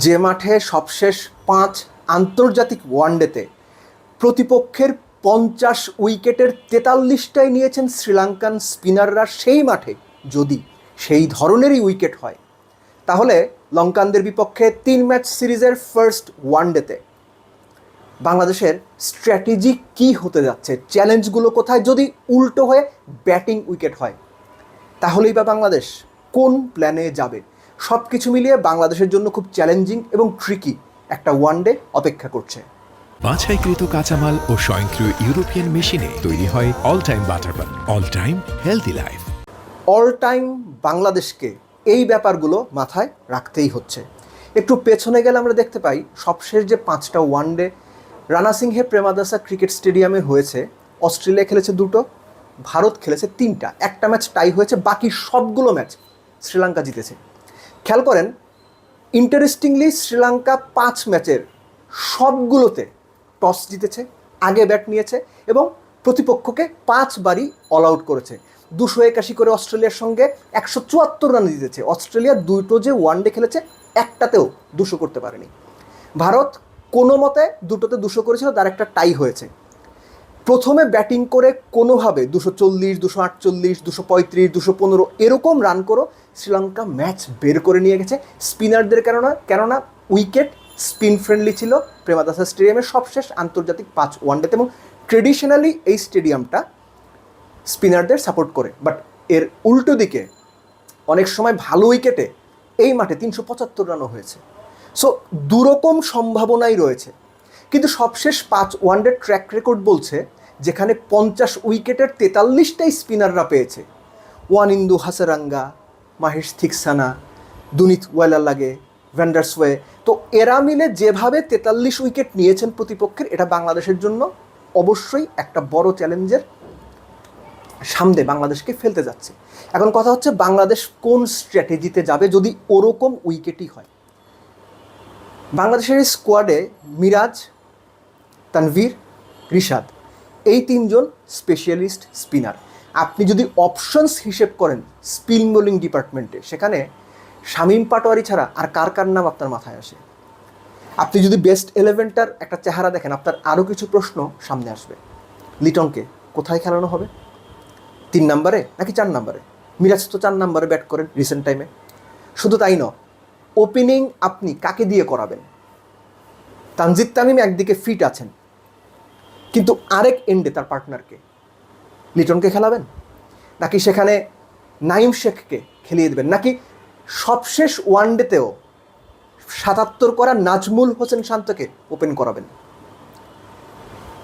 যে মাঠে সবশেষ পাঁচ আন্তর্জাতিক ওয়ানডেতে প্রতিপক্ষের পঞ্চাশ উইকেটের তেতাল্লিশটাই নিয়েছেন শ্রীলঙ্কান স্পিনাররা সেই মাঠে যদি সেই ধরনেরই উইকেট হয়। তাহলে লঙ্কানদের বিপক্ষে তিন ম্যাচ সিরিজের ফার্স্ট ওয়ানডেতে। বাংলাদেশের স্ট্র্যাটেজি কি হতে যাচ্ছে? চ্যালেঞ্জগুলো কোথায়? যদি উল্টো হয়ে ব্যাটিং উইকেট হয়, তাহলেই বা বাংলাদেশ কোন প্ল্যানে যাবে? সব কিছু মিলিয়ে বাংলাদেশের জন্য খুব চ্যালেঞ্জিং এবং ট্রিকি একটা ওয়ানডে অপেক্ষা করছে। বাছাইকৃত কাঁচামাল ও স্বয়ংক্রিয় ইউরোপিয়ান মেশিনে তৈরি হয় all time butter bun all time healthy life all time বাংলাদেশকে এই ব্যাপারগুলো মাথায় রাখতেই হচ্ছে। একটু পেছনে গেলে আমরা দেখতে পাই সবশেষ যে পাঁচটা one day Ranasinghe Premadasa cricket স্টেডিয়ামে হয়েছে অস্ট্রেলিয়া খেলেছে দুটো ভারত খেলেছে তিনটা একটা ম্যাচ টাই হয়েছে বাকি সবগুলো ম্যাচ শ্রীলঙ্কা জিতেছে। খেয়াল করেন ইন্টারেস্টিংলি শ্রীলঙ্কা পাঁচ ম্যাচের সবগুলোতে টস জিতেছে, আগে ব্যাট নিয়েছে এবং প্রতিপক্ষকে পাঁচবারই অল আউট করেছে। দুশো একাশি করে অস্ট্রেলিয়ার সঙ্গে একশো চুয়াত্তর রান জিতেছে। অস্ট্রেলিয়া দুটো যে ওয়ানডে খেলেছে, একটাতেও দুশো করতে পারেনি। ভারত কোনো মতে দুটোতে দুশো করেছিল, তার একটা টাই হয়েছে। প্রথমে ব্যাটিং করে কোনোভাবে দুশো চল্লিশ, দুশো আটচল্লিশ, দুশো পঁয়ত্রিশ, দুশো পনেরো এরকম রান করো, শ্রীলঙ্কা ম্যাচ বের করে নিয়ে গেছে। স্পিনারদের কেননা কেননা উইকেট স্পিন ফ্রেন্ডলি ছিল। প্রেমাদাসা স্টেডিয়ামের সবশেষ আন্তর্জাতিক পাঁচ ওয়ানডেতে এবং ট্রেডিশনালি এই স্টেডিয়ামটা স্পিনারদের সাপোর্ট করে। বাট এর উল্টো দিকে অনেক সময় ভালো উইকেটে এই মাঠে তিনশো পঁচাত্তর রানও হয়েছে। সো দুরকম সম্ভাবনাই রয়েছে। কিন্তু সবশেষ পাঁচ ওয়ানডে ট্র্যাক রেকর্ড বলছে যেখানে পঞ্চাশ উইকেটের তেতাল্লিশটাই স্পিনাররা পেয়েছে। ওয়ান ইন্দু হাসারাঙ্গা, মাহেশ থিকসানা, দুনিত ওয়েলালাগে ভ্যান্ডার্সওয়ে তো এরা মিলে যেভাবে তেতাল্লিশ উইকেট নিয়েছেন প্রতিপক্ষের, এটা বাংলাদেশের জন্য অবশ্যই একটা বড় চ্যালেঞ্জের সামনে বাংলাদেশকে ফেলতে যাচ্ছে। এখন কথা হচ্ছে বাংলাদেশ কোন স্ট্র্যাটেজিতে যাবে যদি ওরকম উইকেটই হয়। বাংলাদেশের স্কোয়াডে মিরাজ তানভীর, রিশাদ। এই তিনজন স্পেশালিস্ট স্পিনার আপনি যদি অপশনস হিসেব করেন স্পিন বোলিং ডিপার্টমেন্টে সেখানে শামীম পাটোয়ারি ছাড়া আর কার কার নাম আপনার মাথায় আসে? আপনি যদি বেস্ট ইলেভেনটার একটা চেহারা দেখেন, আপনার আরও কিছু প্রশ্ন সামনে আসবে। লিটনকে কোথায় খেলানো হবে? তিন নম্বরে নাকি চার নম্বরে? মিরাজ তো চার নম্বরে ব্যাট করেন রিসেন্ট টাইমে শুধু তাই নয় ওপেনিং আপনি কাকে দিয়ে করাবেন? তানজিদ তামিম একদিকে ফিট আছেন কিন্তু আরেক এন্ডে তার পার্টনারকে লিটনকে খেলাবেন? নাকি সেখানে নাইম শেখকে খেলিয়ে দেবেন? নাকি সবশেষ ওয়ানডেতেও সাতাত্তর করা নাজমুল হোসেন শান্তকে ওপেন করাবেন?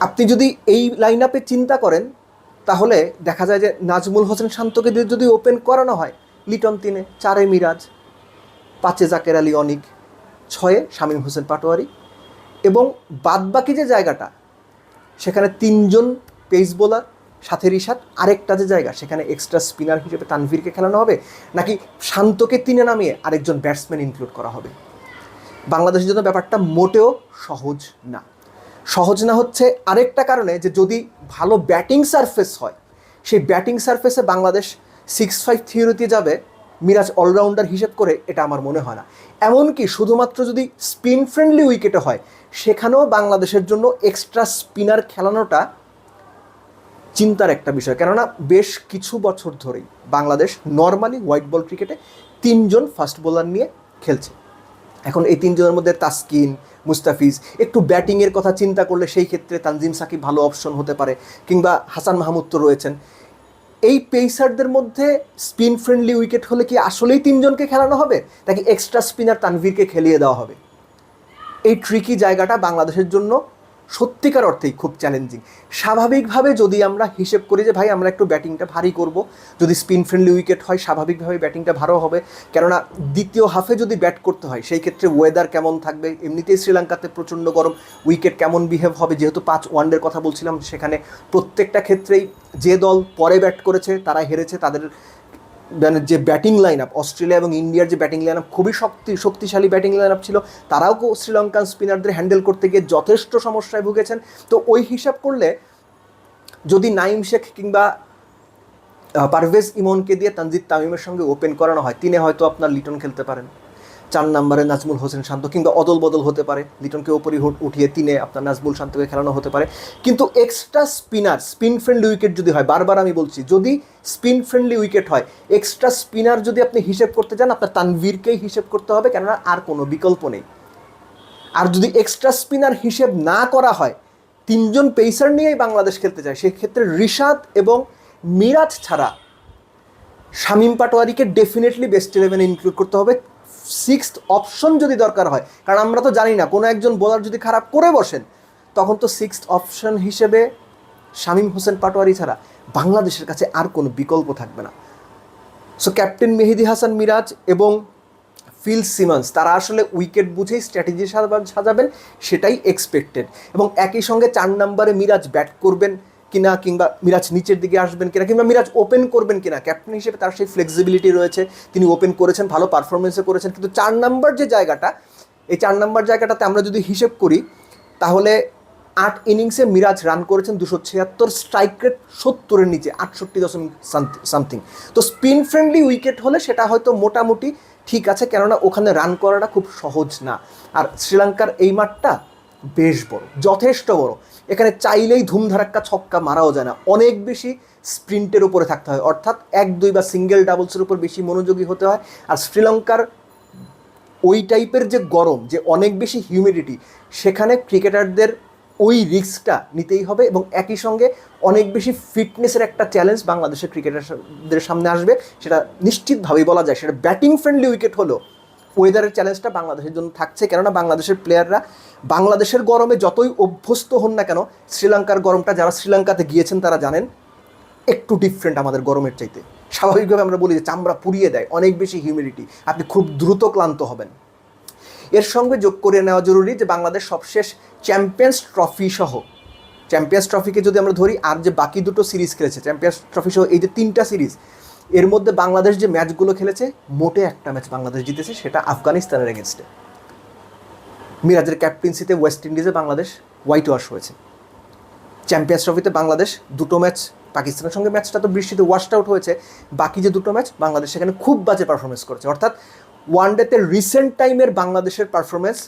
আপনি যদি এই লাইন আপে চিন্তা করেন, তাহলে দেখা যায় যে নাজমুল হোসেন শান্তকে দিয়ে যদি ওপেন করানো হয়, লিটন তিনে, চারে মিরাজ, পাঁচে জাকের আলী অনিক, ছয়ে শামীম হোসেন পাটোয়ারি এবং বাদবাকি যে জায়গাটা সেখানে তিনজন পেস বোলার সাথে রিশাদ, আরেকটা যে জায়গা, সেখানে এক্সট্রা স্পিনার হিসেবে তানভীরকে খেলানো হবে, নাকি শান্তকে তিনে নামিয়ে আরেকজন ব্যাটসম্যান ইনক্লুড করা হবে? বাংলাদেশের জন্য ব্যাপারটা মোটেও সহজ না। সহজ না হচ্ছে আরেকটা কারণে যে যদি ভালো ব্যাটিং সারফেস হয়, সেই ব্যাটিং সারফেসে বাংলাদেশ সিক্স ফাইভ থিওরিতে যাবে মিরাজ অলরাউন্ডার হিসেব করে এটা আমার মনে হয় না। এমনকি শুধুমাত্র যদি স্পিন ফ্রেন্ডলি উইকেটে হয়, সেখানেও বাংলাদেশের জন্য এক্সট্রা স্পিনার খেলানোটা চিন্তার একটা বিষয়। কেননা বেশ কিছু বছর ধরেই বাংলাদেশ নর্মালি হোয়াইট বল ক্রিকেটে তিনজন ফাস্ট বোলার নিয়ে খেলছে। এখন এই তিনজনের মধ্যে তাসকিন, মুস্তাফিজ, একটু ব্যাটিংয়ের কথা চিন্তা করলে সেই ক্ষেত্রে তানজিম সাকিব ভালো অপশন হতে পারে, কিংবা হাসান মাহমুদ তো রয়েছেন। এই পেসারদের মধ্যে স্পিন ফ্রেন্ডলি উইকেট হলে কি আসলেই তিনজনকে খেলানো হবে? নাকি এক্সট্রা স্পিনার তানভীরকে খেলিয়ে দেওয়া হবে? এই ট্রিকি জায়গাটা বাংলাদেশের জন্য সত্যিকার অর্থেই খুব চ্যালেঞ্জিং স্বাভাবিকভাবে যদি আমরা হিসেব করি যে, ভাই, আমরা একটু ব্যাটিংটা ভারী করব। যদি স্পিন ফ্রেন্ডলি উইকেট হয়, স্বাভাবিকভাবে ব্যাটিংটা ভালো হবে। কেননা, দ্বিতীয় হাফে যদি ব্যাট করতে হয়, সেই ক্ষেত্রে ওয়েদার কেমন থাকবে? এমনিতেই শ্রীলঙ্কাতে প্রচণ্ড গরম। উইকেট কেমন বিহেভ হবে? যেহেতু পাঁচ ওয়ানডের কথা বলছিলাম, সেখানে প্রত্যেকটা ক্ষেত্রেই যে দল পরে ব্যাট করেছে, তারা হেরেছে, তাদের মানে যে ব্যাটিং লাইন আপ অস্ট্রেলিয়া এবং ইন্ডিয়ার যে ব্যাটিং লাইন আপ খুবই শক্তি, শক্তিশালী ব্যাটিং লাইন আপ ছিল, তারাও শ্রীলঙ্কান স্পিনারদের হ্যান্ডেল করতে গিয়ে যথেষ্ট সমস্যায় ভুগেছেন। তো ওই হিসাব করলে যদি নাইম শেখ কিংবা পারভেজ ইমনকে দিয়ে তানজিদ তামিমের সঙ্গে ওপেন করানো হয়, তিনি হয়তো আপনার লিটন খেলতে পারেন। চার নম্বরে নাজমুল হোসেন শান্ত কিংবা অদল বদল হতে পারে। লিটনকে ওপরে হুট- উঠিয়ে তিনে আপনার নাজমুল শান্তকে খেলানো হতে পারে। কিন্তু extra spinner spin friendly wicket যদি হয়, বারবার আমি বলছি, যদি স্পিন ফ্রেন্ডলি উইকেট হয় এক্সট্রা স্পিনার যদি আপনি হিসেব করতে চান, আপনার তানভীরকেই হিসেব করতে হবে, কেননা আর কোনো বিকল্প নেই। আর যদি এক্সট্রা স্পিনার হিসেব না করা হয়, তিনজন পেসার নিয়েই বাংলাদেশ খেলতে চায়, সেক্ষেত্রে রিশাদ এবং মিরাজ ছাড়া শামীম পাটোয়ারিকে ডেফিনেটলি বেস্ট ইলেভেনে ইনক্লুড করতে হবে। সিক্সথ অপশন যদি দরকার হয়, কারণ আমরা তো জানি না, কোনো একজন বোলার যদি খারাপ করে বসেন, তখন তো সিক্সথ অপশন হিসেবে শামীম হোসেন পাটোয়ারি ছাড়া বাংলাদেশের কাছে আর কোনো বিকল্প থাকবে না। সো ক্যাপ্টেন মেহেদি হাসান মিরাজ এবং ফিল সিমন্স, তারা আসলে উইকেট বুঝেই স্ট্র্যাটেজি সাজাবেন সেটাই এক্সপেক্টেড এবং একই সঙ্গে চার নম্বরে মিরাজ ব্যাট করবেন কিনা কিংবা মিরাজ নিচের দিকে আসবেন কিনা কিংবা মিরাজ ওপেন করবেন কিনা ক্যাপ্টেন হিসেবে তার সেই ফ্লেক্সিবিলিটি রয়েছে। তিনি ওপেন করেছেন, ভালো পারফরমেন্সে করেছেন। কিন্তু চার নাম্বার যে জায়গাটা, এই চার নাম্বার জায়গাটাতে আমরা যদি হিসেব করি, তাহলে আট ইনিংসে মিরাজ রান করেছেন দুশো ছিয়াত্তর স্ট্রাইক রেট সত্তরের নিচে, আটষট্টি দশমিক সামথিং তো স্পিন ফ্রেন্ডলি উইকেট হলে সেটা হয়তো মোটামুটি ঠিক আছে, কেননা ওখানে রান করাটা খুব সহজ না। আর শ্রীলঙ্কার এই মাঠটা বেশ বড়, যথেষ্ট বড়। এখানে চাইলেই ধুমধারাক্কা ছক্কা মারাও যায় না। অনেক বেশি স্প্রিন্টের উপরে থাকতে হয়। অর্থাৎ এক, দুই বা সিঙ্গেল ডাবলসের উপর বেশি মনোযোগী হতে হয়। আর শ্রীলঙ্কার ওই টাইপের যে গরম, যে অনেক বেশি হিউমিডিটি সেখানে ক্রিকেটারদের ওই রিস্কটা নিতেই হবে এবং একই সঙ্গে অনেক বেশি ফিটনেসের একটা চ্যালেঞ্জ বাংলাদেশের ক্রিকেটারদের সামনে আসবে। সেটা নিশ্চিতভাবেই বলা যায়। সেটা ব্যাটিং ফ্রেন্ডলি উইকেট হলো ওয়েদারের চ্যালেঞ্জটা বাংলাদেশের জন্য থাকছে। কেননা বাংলাদেশের প্লেয়াররা বাংলাদেশের গরমে যতই অভ্যস্ত হন না কেন, শ্রীলঙ্কার গরমটা যারা শ্রীলঙ্কাতে গিয়েছেন তারা জানেন, একটু ডিফারেন্ট আমাদের গরমের চাইতে। স্বাভাবিকভাবে আমরা বলি যে চামড়া পুড়িয়ে দেয়, অনেক বেশি হিউমিডিটি আপনি খুব দ্রুত ক্লান্ত হবেন। এর সঙ্গে যোগ করে নেওয়া জরুরি যে বাংলাদেশ সবশেষ চ্যাম্পিয়ন্স ট্রফি সহ চ্যাম্পিয়ন্স ট্রফিকে যদি আমরা ধরি, আর যে বাকি দুটো সিরিজ খেলেছে চ্যাম্পিয়ন্স ট্রফি সহ এই যে তিনটা সিরিজ এর মধ্যে বাংলাদেশ যে ম্যাচগুলো খেলেছে, মোটে একটা ম্যাচ বাংলাদেশ জিতেছে, সেটা আফগানিস্তানের এগেনস্টে মিরাজের ক্যাপ্টেন্সিতে ওয়েস্ট ইন্ডিজে বাংলাদেশ হোয়াইট ওয়াশ হয়েছে। চ্যাম্পিয়ন্স ট্রফিতে বাংলাদেশ দুটো ম্যাচ, পাকিস্তানের সঙ্গে ম্যাচটা তো বৃষ্টিতে ওয়াশড আউট হয়েছে, বাকি যে দুটো ম্যাচ, বাংলাদেশ সেখানে খুব বাজে পারফরমেন্স করেছে। অর্থাৎ ওয়ান ডেতে রিসেন্ট টাইমের বাংলাদেশের পারফরমেন্স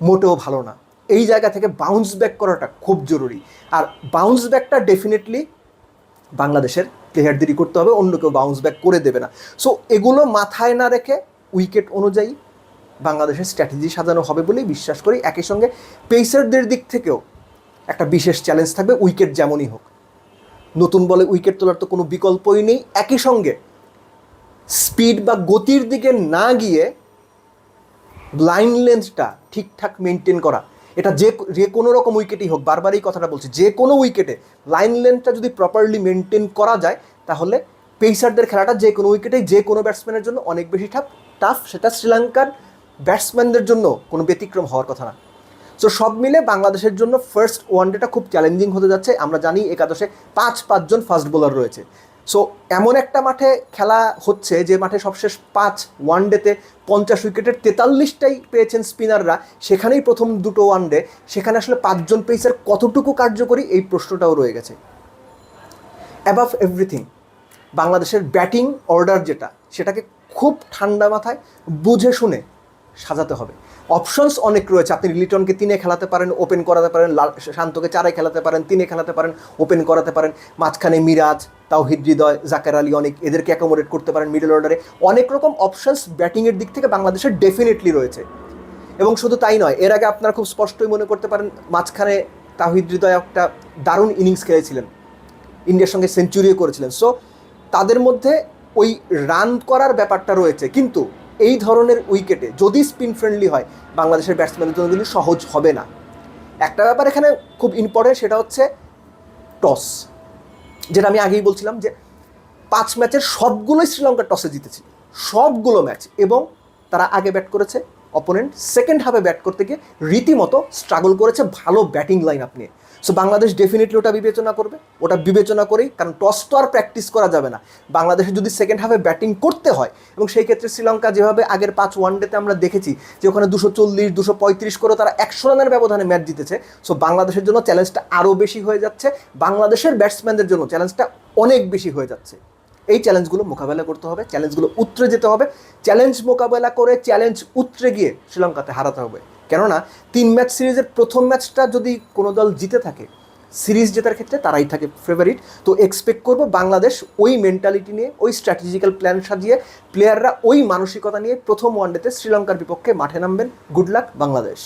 মোটেও ভালো না। এই জায়গা থেকে বাউন্স ব্যাক করাটা খুব জরুরি। আর বাউন্স ব্যাকটা ডেফিনেটলি বাংলাদেশের প্লেয়ারদেরই করতে হবে, অন্য কেউ বাউন্স ব্যাক করে দেবে না। সো এগুলো মাথায় না রেখে উইকেট অনুযায়ী বাংলাদেশের স্ট্র্যাটেজি সাজানো হবে বলেই বিশ্বাস করি। একই সঙ্গে পেসারদের দিক থেকেও একটা বিশেষ চ্যালেঞ্জ থাকবে উইকেট যেমনই হোক। নতুন বলে উইকেট তোলার তো কোনো বিকল্পই নেই। একই সঙ্গে স্পিড বা গতির দিকে না গিয়ে লাইন লেন্থটা ঠিকঠাক মেনটেন করা এটা যে যে কোনো রকম উইকেটই হোক বারবার এই কথাটা বলছি, যে কোনো উইকেটে লাইন লেন্থটা যদি প্রপারলি মেনটেন করা যায়, তাহলে পেসারদের খেলাটা যে কোনো উইকেটেই যে কোনো ব্যাটসম্যানের জন্য অনেক বেশি টাফ টাফ সেটা শ্রীলঙ্কার ব্যাটসম্যানদের জন্য কোনো ব্যতিক্রম হওয়ার কথা না। সো সব মিলে বাংলাদেশের জন্য ফার্স্ট ওয়ানডেটা খুব চ্যালেঞ্জিং হতে যাচ্ছে। আমরা জানি একাদশে পাঁচ পাঁচজন ফাস্ট বোলার রয়েছে। সো এমন একটা মাঠে খেলা হচ্ছে যে মাঠে সবশেষ পাঁচ ওয়ান ডেতে পঞ্চাশ উইকেটের তেতাল্লিশটাই পেয়েছেন স্পিনাররা। সেখানেই প্রথম দুটো ওয়ান ডে সেখানে আসলে পাঁচজন পেসার কতটুকু কার্যকরী এই প্রশ্নটাও রয়ে গেছে। অ্যাবাভ এভরিথিং বাংলাদেশের ব্যাটিং অর্ডার যেটা, সেটাকে খুব ঠান্ডা মাথায় বুঝে শুনে সাজাতে হবে। অপশনস অনেক রয়েছে। আপনি লিটনকে তিনে খেলাতে পারেন ওপেন করাতে পারেন শান্তকে চারে খেলাতে পারেন, তিনে খেলাতে পারেন ওপেন করাতে পারেন। মাঝখানে মিরাজ, তাওহিদ হৃদয়, জাকের আলী অনেক এদেরকে অ্যাকোমোডেট করতে পারেন মিডল অর্ডারে অনেক রকম অপশনস ব্যাটিংয়ের দিক থেকে বাংলাদেশের ডেফিনেটলি রয়েছে। এবং শুধু তাই নয়, এর আগে আপনারা খুব স্পষ্টই মনে করতে পারেন, মাঝখানে তাহিদ হৃদয় একটা দারুণ ইনিংস খেলেছিলেন। ইন্ডিয়ার সঙ্গে সেঞ্চুরিও করেছিলেন। সো তাদের মধ্যে ওই রান করার ব্যাপারটা রয়েছে। কিন্তু এই ধরনের উইকেটে যদি স্পিন ফ্রেন্ডলি হয়, বাংলাদেশের ব্যাটসম্যানের জন্য কিন্তু সহজ হবে না। একটা ব্যাপার এখানে খুব ইম্পর্টেন্ট সেটা হচ্ছে টস যেটা আমি আগেই বলছিলাম যে পাঁচ ম্যাচের সবগুলোই শ্রীলঙ্কা টসে জিতেছে সবগুলো ম্যাচ এবং তারা আগে ব্যাট করেছে। অপোনেন্ট সেকেন্ড হাফে ব্যাট করতে গিয়ে রীতিমতো স্ট্রাগল করেছে ভালো ব্যাটিং লাইন আপ নিয়ে। সো বাংলাদেশ ডেফিনেটলি ওটা বিবেচনা করবে। ওটা বিবেচনা করেই, কারণ টস তো আর প্র্যাকটিস করা যাবে না। বাংলাদেশে যদি সেকেন্ড হাফে ব্যাটিং করতে হয়, এবং সেই ক্ষেত্রে শ্রীলঙ্কা যেভাবে আগের পাঁচ ওয়ানডেতে আমরা দেখেছি, যে ওখানে দুশো চল্লিশ, দুশো পঁয়ত্রিশ করে তারা একশো রানের ব্যবধানে ম্যাচ জিতেছে সো বাংলাদেশের জন্য চ্যালেঞ্জটা আরও বেশি হয়ে যাচ্ছে। বাংলাদেশের ব্যাটসম্যানদের জন্য চ্যালেঞ্জটা অনেক বেশি হয়ে যাচ্ছে। এই চ্যালেঞ্জগুলো মোকাবেলা করতে হবে চ্যালেঞ্জগুলো উতরে যেতে হবে। চ্যালেঞ্জ মোকাবেলা করে চ্যালেঞ্জ উতরে গিয়ে শ্রীলঙ্কাতে হারাতে হবে। কেননা, তিন ম্যাচ সিরিজের প্রথম ম্যাচটা যদি কোনো দল জিতে থাকে, সিরিজ জেতার ক্ষেত্রে তারাই থাকে ফেভারিট তো এক্সপেক্ট করব বাংলাদেশ ওই মেন্টালিটি নিয়ে, ওই স্ট্র্যাটেজিক্যাল প্ল্যান সাজিয়ে প্লেয়াররা ওই মানসিকতা নিয়ে প্রথম ওয়ানডেতে শ্রীলঙ্কার বিপক্ষে মাঠে নামবেন। Good luck Bangladesh!